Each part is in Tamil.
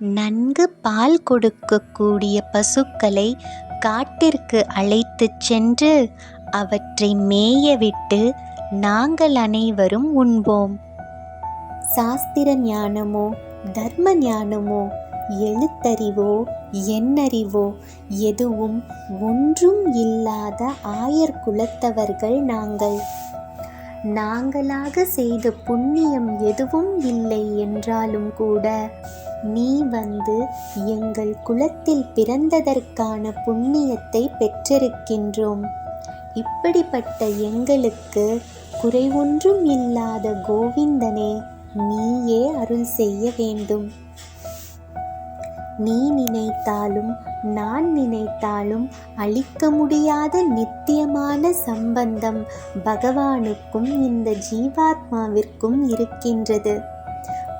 நன்கு பால் கொடுக்கக்கூடிய பசுக்களை காட்டிற்கு அழைத்துச் சென்று அவற்றை மேயவிட்டு நாங்கள் அனைவரும் உண்போம். சாஸ்திர ஞானமோ தர்ம ஞானமோ எழுத்தறிவோ எண்ணறிவோ எதுவும் ஒன்றும் இல்லாத ஆயர் குலத்தவர்கள் நாங்கள். நாங்களாக செய்த புண்ணியம் எதுவும் இல்லை என்றாலும் கூட நீ வந்து எங்கள் குலத்தில் பிறந்ததற்கான புண்ணியத்தை பெற்றிருக்கின்றோம். இப்படிப்பட்ட எங்களுக்கு குறைவொன்றும் இல்லாத கோவிந்தனே நீயே அருள் செய்ய வேண்டும். நீ நினைத்தாலும் நான் நினைத்தாலும் அழிக்க முடியாத நித்தியமான சம்பந்தம் பகவானுக்கும் இந்த ஜீவாத்மாவிற்கும் இருக்கின்றது.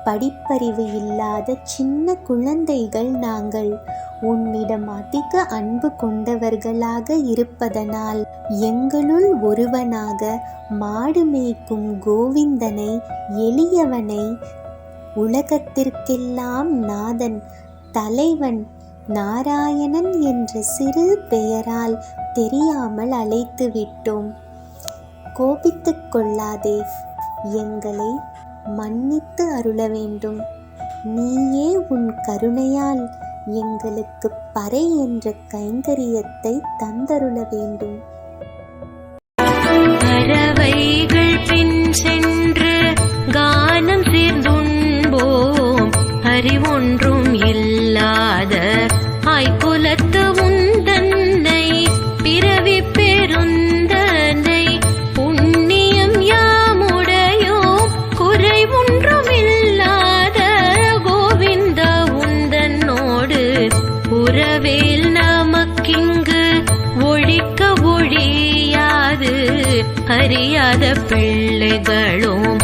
படிப்பறிவு இல்லாத சின்ன குழந்தைகள் நாங்கள். உன்னிடம் அதிக அன்பு கொண்டவர்களாக இருப்பதனால் எங்களுள் ஒருவனாக மாடு மேய்க்கும் கோவிந்தனை எளியவனை உலகத்திற்கெல்லாம் நாதன் தலைவன் நாராயணன் என்ற சிறு பெயரால் தெரியாமல் அழைத்து விட்டோம் கோபித்துக் கொள்ளாதே. எங்களை மன்னித்து அருள வேண்டும். நீயே உன் கருணையால் எங்களுக்கு பறை என்ற கைங்கரியத்தை தந்தருள வேண்டும். பறவைகள் பின் சென்று கானம் சேர்ந்துண்போம். அறிவொன்றும் குறைவொன்றும் கோவிந்த உந்தன்னோடு உறவேல் நமக்கிங்கு ஒழிக்க ஒழியாது. அறியாத பிள்ளைகளும்